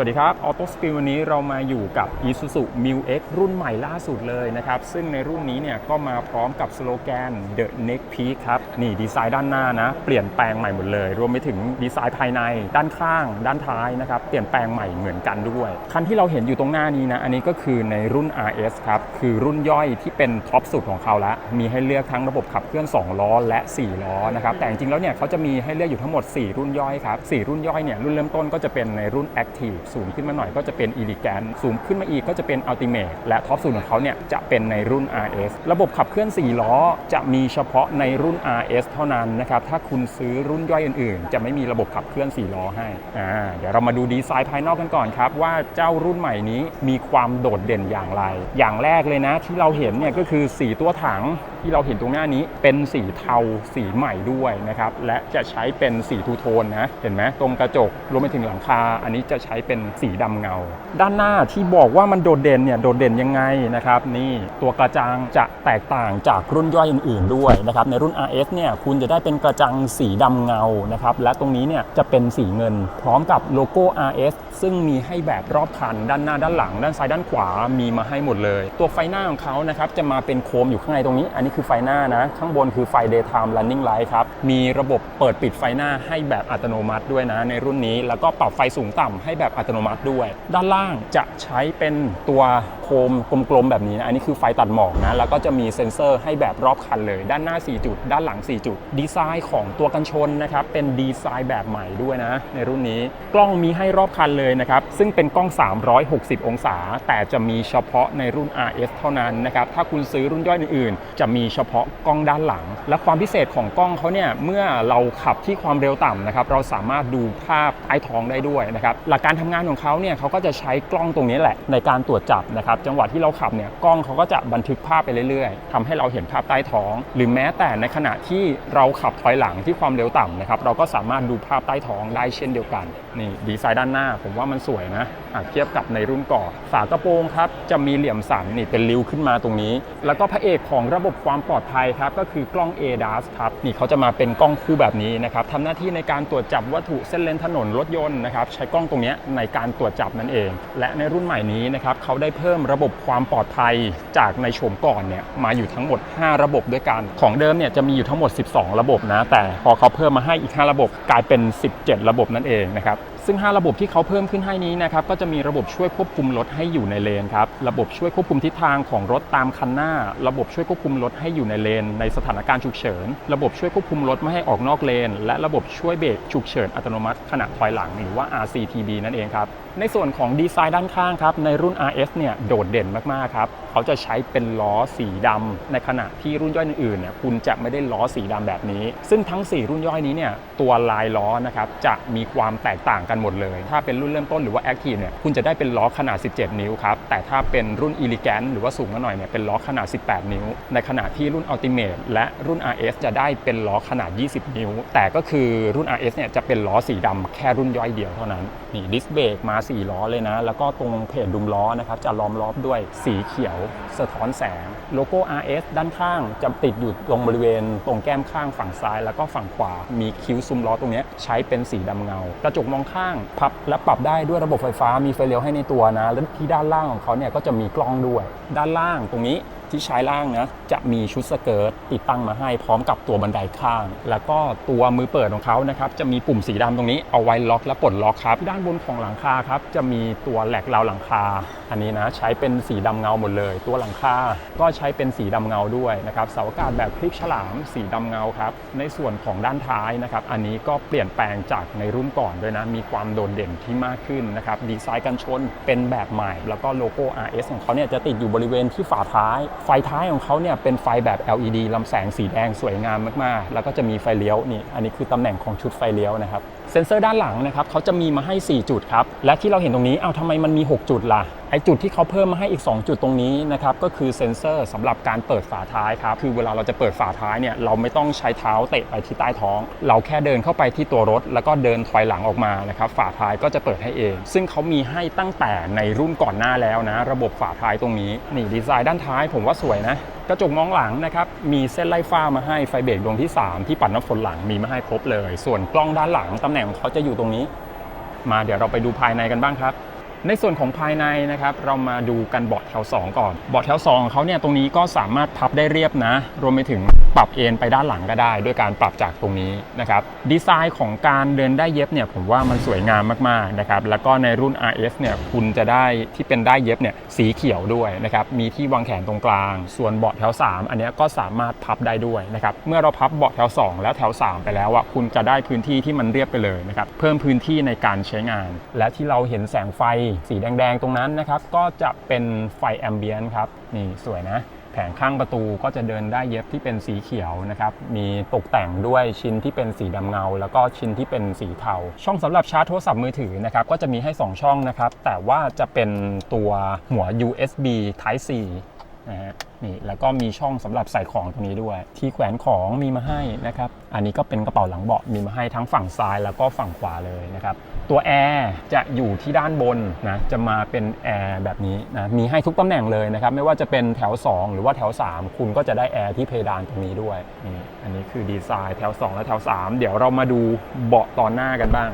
สวัสดีครับ Auto s p i n วันนี้เรามาอยู่กับ Isuzu m i l X รุ่นใหม่ล่าสุดเลยนะครับ ซึ่งในรุ่นนี้เนี่ยก็มาพร้อมกับสโลแกน The Next Peak ครับ นี่ดีไซน์ด้านหน้านะ เปลี่ยนแปลงใหม่หมดเลย รวมไปถึงดีไซน์ภายในด้านข้าง ด้านท้ายนะครับ เปลี่ยนแปลงใหม่เหมือนกันด้วย คันที่เราเห็นอยู่ตรงหน้านี้นะ อันนี้ก็คือในรุ่น RS ครับ คือรุ่นย่อยที่เป็นท็อปสุดของเขาละมีให้เลือกทั้งระบบขับเคลื่อน 2 ล้อ และ 4 ล้อนะครับ แต่จริงๆแล้วเนี่ยเขาจะมีให้เลือกอยู่ทั้งหมด 4 รุ่นย่อยครับ 4 รุ่นย่อยเนี่ยรุ่นเริ่มต้นก็จะเป็นในรุ่น Active สูงขึ้นมาหน่อยก็จะเป็น Elegant สูงขึ้นมาอีกก็จะเป็น Ultimate และท็อปสุดของเขาเนี่ยจะเป็นในรุ่น RS ระบบขับเคลื่อน 4 ล้อ จะมีเฉพาะในรุ่น RS เท่านั้นนะครับถ้าคุณซื้อรุ่นย่อยอื่นๆ จะไม่มีระบบขับเคลื่อน 4 ล้อให้อ่าเดี๋ยวเรามาดูดีไซน์ภายนอกกันก่อนครับว่าเจ้ารุ่นใหม่นี้มีความโดดเด่นอย่างไร อย่างแรกเลยนะที่เราเห็นเนี่ยก็คือสีตัวถังที่เราเห็นตรงหน้านี้เป็นสีเทาสีใหม่ด้วยนะครับ และจะใช้เป็นสีทูโทนนะ เห็นไหมตรงกระจกรวมไปถึงหลังคา อันนี้จะใช้เป็นสีดำเงา ด้านหน้าที่บอกว่ามันโดดเด่นเนี่ยโดดเด่นยังไงนะครับ นี่ตัวกระจังจะแตกต่างจากรุ่นย่อยอื่นๆด้วยนะครับ ในรุ่น RS เนี่ยคุณจะได้เป็นกระจังสีดำเงานะครับ และตรงนี้เนี่ยจะเป็นสีเงิน พร้อมกับโลโก้ RS ซึ่งมีให้แบบรอบคัน ด้านหน้าด้านหลัง ด้านซ้ายด้านขวามีมาให้หมดเลย ตัวไฟหน้าของเขานะครับจะมาเป็นโคมอยู่ข้างในตรงนี้อันนี้คือไฟหน้านะ ข้างบนคือไฟ daytime running light ครับ มีระบบเปิดปิดไฟหน้าให้แบบอัตโนมัติด้วยนะ ในรุ่นนี้ แล้วก็ปรับไฟสูงต่ำให้แบบอัตโนมัติด้วย ด้านล่างจะใช้เป็นตัวโคมกลมๆแบบนี้นะ อันนี้คือไฟตัดหมอกนะ แล้วก็จะมีเซ็นเซอร์ให้แบบรอบคันเลย ด้านหน้า 4 จุด ด้านหลัง 4 จุด ดีไซน์ของตัวกันชนนะครับ เป็นดีไซน์แบบใหม่ด้วยนะ ในรุ่นนี้ กล้องมีให้รอบคันเลยนะครับ ซึ่งเป็นกล้อง 360 องศา แต่จะมีเฉพาะในรุ่น RS เท่านั้นนะครับ ถ้าคุณซื้อรุ่นย่อยอื่นๆ จะมีเฉพาะกล้องด้านหลัง และความพิเศษของกล้องเขาเนี่ยเมื่อเราขับที่ความเร็วต่ำนะครับเราสามารถดูภาพใต้ท้องได้ด้วยนะครับหลักการทำงานของเขาเนี่ยเขาก็จะใช้กล้องตรงนี้แหละในการตรวจจับนะครับจังหวะที่เราขับเนี่ยกล้องเขาก็จะบันทึกภาพไปเรื่อยๆทำให้เราเห็นภาพใต้ท้อง หรือแม้แต่ในขณะที่เราขับถอยหลังที่ความเร็วต่ำนะครับเราก็สามารถดูภาพใต้ท้องได้เช่นเดียวกันนี่ดีไซน์ด้านหน้า ผมว่ามันสวยนะหากเทียบกับในรุ่นก่อนฝากระโปรงครับจะมีเหลี่ยมสันนี่เป็นริ้วขึ้นมาตรงนี้ แล้วก็พระเอกของระบบความปลอดภัยครับก็คือกล้อง ADAS ครับนี่เขาจะมาเป็นกล้องคู่แบบนี้นะครับทำหน้าที่ในการตรวจจับวัตถุเส้นเลนถนนรถยนต์นะครับใช้กล้องตรงนี้ในการตรวจจับนั่นเอง และในรุ่นใหม่นี้นะครับเขาได้เพิ่มระบบความปลอดภัยจากในโฉมก่อนเนี่ยมาอยู่ทั้งหมด 5 ระบบด้วยกัน ของเดิมเนี่ยจะมีอยู่ทั้งหมด 12 ระบบนะแต่พอเขาเพิ่มมาให้อีก 5 ระบบกลายเป็น 17 ระบบนั่นเองนะครับ ซึ่ง 5 ระบบที่เขาเพิ่มขึ้นให้นี้นะครับก็จะมีระบบช่วยควบคุมรถให้อยู่ในเลนครับระบบช่วยควบคุมทิศทางของรถตามคันหน้า ระบบช่วยควบคุมรถให้อยู่ในเลน ในสถานการณ์ฉุกเฉิน ระบบช่วยควบคุมรถไม่ให้ออกนอกเลน และระบบช่วยเบรกฉุกเฉินอัตโนมัติขณะถอยหลังหรือว่า RCTB นั่นเองครับในส่วนของดีไซน์ด้านข้างครับในรุ่น RS เนี่ยโดดเด่นมากๆครับเขาจะใช้เป็นล้อสีดำในขณะที่รุ่นย่อยอื่นๆเนี่ยคุณจะไม่ได้ล้อสีดำแบบนี้ ซึ่งทั้ง 4 รุ่นย่อยนี้เนี่ยตัวลายล้อนะครับจะมีความแตกต่างกันหมดเลย ถ้าเป็นรุ่นเริ่มต้นหรือว่า Active เนี่ยคุณจะได้เป็นล้อขนาด 17 นิ้วครับ แต่ถ้าเป็นรุ่น Elegant หรือว่าสูงมาหน่อยเนี่ยเป็นล้อขนาด 18 นิ้ว ในขณะที่รุ่น Ultimate และรุ่น RS จะได้เป็นล้อขนาด 20 นิ้ว แต่ก็คือรุ่น RS เนี่ยจะเป็นล้อสีดำแค่รุ่นย่อยเดียวเท่านั้นนี่ดิสเบรกมา 4 ล้อเลยนะ แล้วก็ตรงเพจดุมล้อนะครับจะล้อมรอบด้วยสีเขียว สะท้อนแสงโลโก้ RS ด้านข้างจะติดอยู่ตรงบริเวณ ตรงแก้มข้างฝั่งซ้าย แล้วก็ฝั่งขวามีคิ้วซุ้มล้อตรงนี้ใช้เป็นสีดำเงากระจกมองข้างพับและปรับได้ด้วยระบบไฟฟ้ามีไฟเลี้ยวให้ในตัวนะ แล้วที่ด้านล่างของเขาเนี่ยก็จะมีกล้องด้วย ด้านล่างตรงนี้ที่ใช้ล่างนะจะมีชุดสเกิร์ตติดตั้งมาให้พร้อมกับตัวบันไดข้าง แล้วก็ตัวมือเปิดของเขานะครับจะมีปุ่มสีดำตรงนี้เอาไว้ล็อกและปลดล็อกครับด้านบนของหลังคาครับจะมีตัวแหลกราวหลังคา อันนี้นะใช้เป็นสีดำเงาหมดเลย ตัวหลังคาก็ใช้เป็นสีดำเงาด้วยนะครับเสาอากาศแบบคลิปฉลามสีดำเงาครับในส่วนของด้านท้ายนะครับอันนี้ก็เปลี่ยนแปลงจากในรุ่นก่อนด้วยนะมีความโดดเด่นที่มากขึ้นนะครับดีไซน์กันชนเป็นแบบใหม่ แล้วก็โลโก้ RS ของเขาเนี่ยจะติดอยู่บริเวณที่ฝาท้ายไฟท้ายของเขาเนี่ยเป็นไฟแบบ LED ลำแสงสีแดงสวยงามมากๆ แล้วก็จะมีไฟเลี้ยวนี่ อันนี้คือตำแหน่งของชุดไฟเลี้ยวนะครับเซ็นเซอร์ด้านหลังนะครับเขาจะมีมาให้ 4 จุดครับ และที่เราเห็นตรงนี้เอาทำไมมันมี 6 จุดล่ะ ไอจุดที่เขาเพิ่มมาให้อีก 2 จุดตรงนี้นะครับ ก็คือเซ็นเซอร์สำหรับการเปิดฝาท้ายครับ คือเวลาเราจะเปิดฝาท้ายเนี่ยเราไม่ต้องใช้เท้าเตะไปที่ใต้ท้อง เราแค่เดินเข้าไปที่ตัวรถ แล้วก็เดินถอยหลังออกมานะครับฝาท้ายก็จะเปิดให้เอง ซึ่งเขามีให้ตั้งแต่ในรุ่นก่อนหน้าแล้วนะ ระบบฝาท้ายตรงนี้นี่ดีไซน์ด้านท้ายผมว่าสวยนะกระจกมองหลังนะครับ มีเส้นไล่ฟ้ามาให้ไฟเบรกดวงที่ 3 ที่ปัดน้ำฝนหลังมีมาให้ครบเลย ส่วนกล้องด้านหลังตำแหน่งของเขาจะอยู่ตรงนี้ มาเดี๋ยวเราไปดูภายในกันบ้างครับ ในส่วนของภายในนะครับเรามาดูกันเบาะแถว 2 ก่อนเบาะแถว2ของเขาเนี่ยตรงนี้ก็สามารถพับได้เรียบนะ รวมไปถึงปรับเอ็นไปด้านหลังก็ได้ ด้วยการปรับจากตรงนี้นะครับดีไซน์ของการเดินได้เย็บเนี่ยผมว่ามันสวยงามมากๆนะครับแล้วก็ในรุ่น RS เนี่ยคุณจะได้ที่เป็นได้เย็บเนี่ยสีเขียวด้วยนะครับมีที่วางแขนตรงกลาง ส่วนเบาะแถว 3 อันนี้ก็สามารถพับได้ด้วยนะครับเมื่อเราพับเบาะแถว 2 แล้วแถว 3 ไปแล้วอะคุณจะได้พื้นที่ที่มันเรียบไปเลยนะครับเพิ่มพื้นที่ในการใช้งาน และที่เราเห็นแสงไฟสีแดงๆ ตรงนั้นนะครับ ก็จะเป็นไฟแอมเบียนครับ นี่สวยนะ แผงข้างประตูก็จะเดินได้เย็บที่เป็นสีเขียวนะครับ มีตกแต่งด้วยชิ้นที่เป็นสีดำเงา แล้วก็ชิ้นที่เป็นสีเทา ช่องสำหรับชาร์จโทรศัพท์มือถือนะครับ ก็จะมีให้ 2 ช่องนะครับ แต่ว่าจะเป็นตัวหัว USB Type C นะฮะนี่แล้วก็มีช่องสำหรับใส่ของตรงนี้ด้วย ที่แขวนของมีมาให้นะครับอันนี้ก็เป็นกระเป๋าหลังเบาะมีมาให้ทั้งฝั่งซ้ายแล้วก็ฝั่งขวาเลยนะครับตัวแอร์จะอยู่ที่ด้านบนนะจะมาเป็นแอร์แบบนี้นะมีให้ทุกตำแหน่งเลยนะครับไม่ว่าจะเป็นแถว 2 หรือว่าแถว 3 คุณก็จะได้แอร์ที่เพดานตรงนี้ด้วยนี่อันนี้คือดีไซน์แถว 2 และแถว 3 เดี๋ยวเรามาดูเบาะตอนหน้ากันบ้าง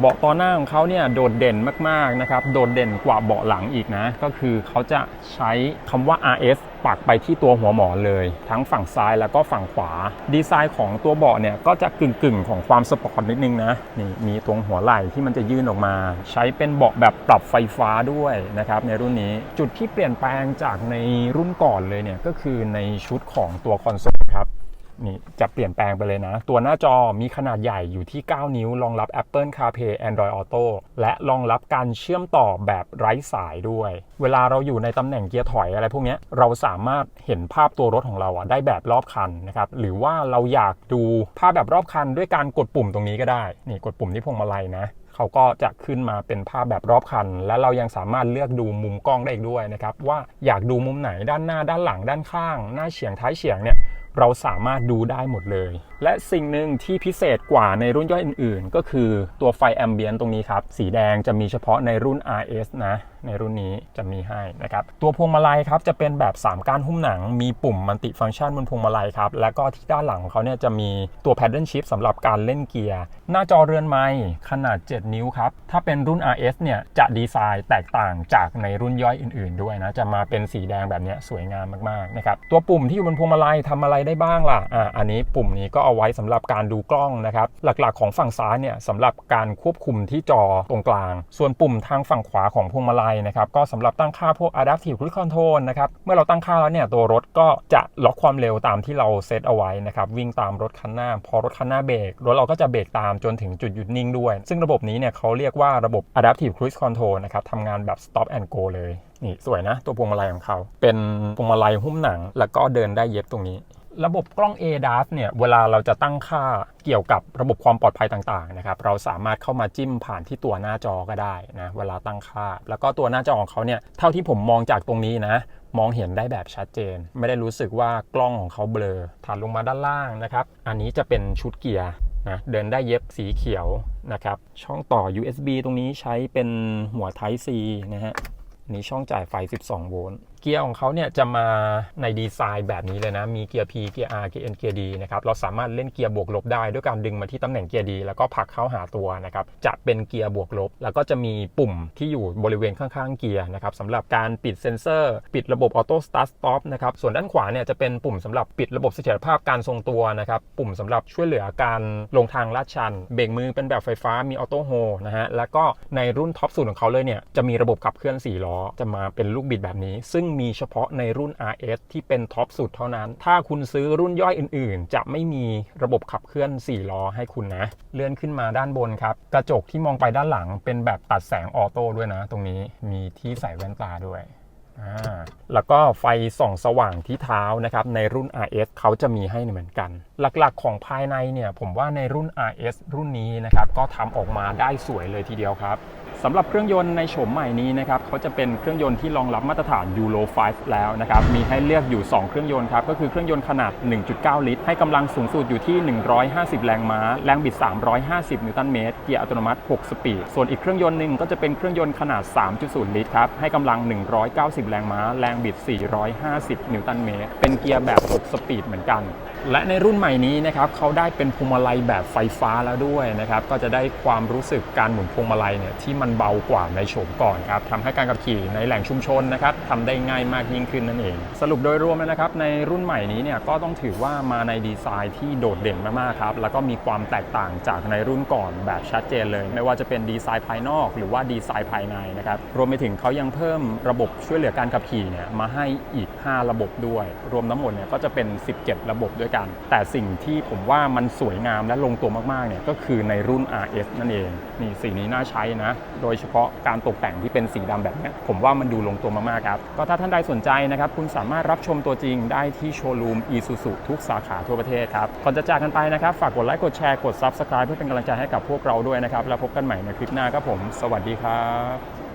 เบาะตอนหน้าของเขาเนี่ยโดดเด่นมากๆนะครับ โดดเด่นกว่าเบาะหลังอีกนะ ก็คือเขาจะใช้คำว่า RS ปักไปที่ตัวหัวหมอนเลย ทั้งฝั่งซ้ายแล้วก็ฝั่งขวา ดีไซน์ของตัวเบาะเนี่ยก็จะกึ่งๆ ของความสปอร์ตนิดนึงนะ นี่มีตรงหัวไหล่ที่มันจะยื่นออกมา ใช้เป็นเบาะแบบปรับไฟฟ้าด้วยนะครับในรุ่นนี้ จุดที่เปลี่ยนแปลงจากในรุ่นก่อนเลยเนี่ยก็คือในชุดของตัวคอนโซลครับ นี่จะเปลี่ยนแปลงไปเลยนะ ตัวหน้าจอมีขนาดใหญ่อยู่ที่ 9 นิ้ว รองรับ Apple CarPlay Android Auto และรองรับการเชื่อมต่อแบบไร้สายด้วย เวลาเราอยู่ในตำแหน่งเกียร์ถอยอะไรพวกนี้เราสามารถเห็นภาพตัวรถของเราอะได้แบบรอบคันนะครับหรือว่าเราอยากดูภาพแบบรอบคันด้วยการกดปุ่มตรงนี้ก็ได้นี่กดปุ่มที่พวงมาลัยนะเขาก็จะขึ้นมาเป็นภาพแบบรอบคัน และเรายังสามารถเลือกดูมุมกล้องได้อีกด้วยนะครับ ว่าอยากดูมุมไหนด้านหน้าด้านหลังด้านข้าง หน้าเฉียงท้ายเฉียงเนี่ย เราสามารถดูได้หมดเลย และสิ่งหนึ่งที่พิเศษกว่าในรุ่นย่อยอื่นๆ ก็คือตัวไฟแอมเบียนตรงนี้ครับ สีแดงจะมีเฉพาะในรุ่น RS นะ ในรุ่นนี้จะมีให้นะครับ ตัวพวงมาลัยครับจะเป็นแบบ 3 ก้านหุ้มหนัง มีปุ่มมัลติฟังก์ชันบนพวงมาลัยครับ แล้วก็ที่ด้านหลังของเขาเนี่ยจะมีตัว Paddle Shift สำหรับการเล่นเกียร์ หน้าจอเรือนไม้ขนาด 7 นิ้วครับ ถ้าเป็นรุ่น RS เนี่ยจะดีไซน์แตกต่างจากในรุ่นย่อยอื่น ๆ ด้วยนะ จะมาเป็นสีแดงแบบนี้สวยงามมากๆนะครับ ตัวปุ่มที่อยู่บนพวงมาลัยทำอะไรได้บ้างล่ะอ่าอันนี้ปุ่มนี้ก็เอาไว้สำหรับการดูกล้องนะครับ หลักๆ ของฝั่งซ้ายเนี่ยสำหรับการควบคุมที่จอตรงกลาง ส่วนปุ่มทางฝั่งขวาของพวงมาลัยนะครับก็สำหรับตั้งค่าพวก adaptive cruise control นะครับเมื่อเราตั้งค่าแล้วเนี่ยตัวรถก็จะล็อกความเร็วตามที่เราเซตเอาไว้นะครับวิ่งตามรถคันหน้า พอรถคันหน้าเบรกรถเราก็จะเบรกตามจนถึงจุดหยุดนิ่งด้วย ซึ่งระบบนี้เนี่ยเขาเรียกว่าระบบ adaptive cruise control นะครับทำงานแบบ stop and go เลยนี่สวยนะ ตัวพวงมาลัยของเขา เป็นพวงมาลัยหุ้มหนัง แล้วก็เดินได้เย็บตรงนี้ ระบบกล้อง ADAS เนี่ย เวลาเราจะตั้งค่าเกี่ยวกับระบบความปลอดภัยต่างๆนะครับ เราสามารถเข้ามาจิ้มผ่านที่ตัวหน้าจอก็ได้นะ เวลาตั้งค่า แล้วก็ตัวหน้าจอของเขาเนี่ย เท่าที่ผมมองจากตรงนี้นะ มองเห็นได้แบบชัดเจน ไม่ได้รู้สึกว่ากล้องของเขาเบลอถัดลงมาด้านล่างนะครับ อันนี้จะเป็นชุดเกียร์นะเดินได้เย็บสีเขียวนะครับ ช่องต่อ USB ตรงนี้ใช้เป็นหัว Type C นะฮะ นี่ช่องจ่ายไฟ 12 โวลต์ เกียร์ของเขาเนี่ยจะมาในดีไซน์แบบนี้เลยนะ มีเกียร์ P เกียร์ R เกียร์ N เกียร์ D นะครับ เราสามารถเล่นเกียร์บวกลบได้ด้วยการดึงมาที่ตำแหน่งเกียร์ D แล้วก็ผลักเข้าหาตัวนะครับ จะเป็นเกียร์บวกลบ แล้วก็จะมีปุ่มที่อยู่บริเวณข้างๆเกียร์นะครับสำหรับการปิดเซ็นเซอร์ ปิดระบบออโต้สตาร์ทสต็อปนะครับ ส่วนด้านขวาเนี่ยจะเป็นปุ่มสำหรับปิดระบบเสถียรภาพการทรงตัวนะครับ ปุ่มสำหรับช่วยเหลือการลงทางลาดชัน เบรกมือเป็นแบบไฟฟ้ามีออโต้โฮนะฮะ แล้วก็ในรุ่นท็อปสุดของเขาเลยเนี่ยจะมีระบบขับเคลื่อน4ล้อจะมาเป็นลูกบิดแบบนี้ ซึ่งมีเฉพาะในรุ่น RS ที่เป็นท็อปสุดเท่านั้น ถ้าคุณซื้อรุ่นย่อยอื่นๆ จะไม่มีระบบขับเคลื่อน 4 ล้อให้คุณนะ เลื่อนขึ้นมาด้านบนครับ กระจกที่มองไปด้านหลังเป็นแบบตัดแสงออโต้ด้วยนะ ตรงนี้มีที่ใส่แว่นตาด้วยแล้วก็ไฟส่องสว่างที่เท้านะครับในรุ่น RS เขาจะมีให้เหมือนกัน หลักๆของภายในเนี่ยผมว่าในรุ่น RS รุ่นนี้นะครับก็ทำออกมาได้สวยเลยทีเดียวครับ สำหรับเครื่องยนต์ในโฉมใหม่นี้นะครับเขาจะเป็นเครื่องยนต์ที่รองรับมาตรฐาน Euro 5แล้วนะครับ มีให้เลือกอยู่ 2 เครื่องยนต์ครับ ก็คือเครื่องยนต์ขนาด 1.9 ลิตร ให้กำลังสูงสุดอยู่ที่ 150 แรงม้า แรงบิด 350 นิวตันเมตร เกียร์อัตโนมัติ 6 สปีด ส่วนอีกเครื่องยนต์หนึ่งก็จะเป็นเครื่องยนต์ขนาด 3.0 ลิตรครับ ให้กำลัง 190 แรงม้า แรงบิด 450 นิวตันเมตร เป็นเกียร์แบบ 6 สปีดเหมือนกัน และในรุ่นใหม่นี้นะครับเขาได้เป็นพวงมาลัยแบบไฟฟ้าแล้วด้วยนะครับก็จะได้ความรู้สึกการหมุนพวงมาลัยเนี่ยที่มันเบากว่าในโฉมก่อนครับทำให้การขับขี่ในแหล่งชุมชนนะครับทำได้ง่ายมากยิ่งขึ้นนั่นเอง สรุปโดยรวมแล้วนะครับในรุ่นใหม่นี้เนี่ยก็ต้องถือว่ามาในดีไซน์ที่โดดเด่นมากๆครับแล้วก็มีความแตกต่างจากในรุ่นก่อนแบบชัดเจนเลย ไม่ว่าจะเป็นดีไซน์ภายนอกหรือว่าดีไซน์ภายในนะครับรวมไปถึงเขายังเพิ่มระบบช่วยเหลือการขับขี่เนี่ยมาให้อีก 5 ระบบด้วย รวมทั้งหมดเนี่ยก็จะเป็น 17 ระบบด้วยกันแต่สิ่งที่ผมว่ามันสวยงามและลงตัวมากๆเนี่ยก็คือในรุ่น RS นั่นเองนี่สีนี้น่าใช้นะ โดยเฉพาะการตกแต่งที่เป็นสีดำแบบนี้ผมว่ามันดูลงตัวมากๆครับ ก็ถ้าท่านใดสนใจนะครับ คุณสามารถรับชมตัวจริงได้ที่โชว์รูม Isuzu ทุกสาขาทั่วประเทศครับ ก่อนจะจากกันไปนะครับ ฝากกดไลค์กดแชร์กด Subscribe เพื่อเป็นกำลังใจให้กับพวกเราด้วยนะครับ แล้วพบกันใหม่ในคลิปหน้าครับผม สวัสดีครับ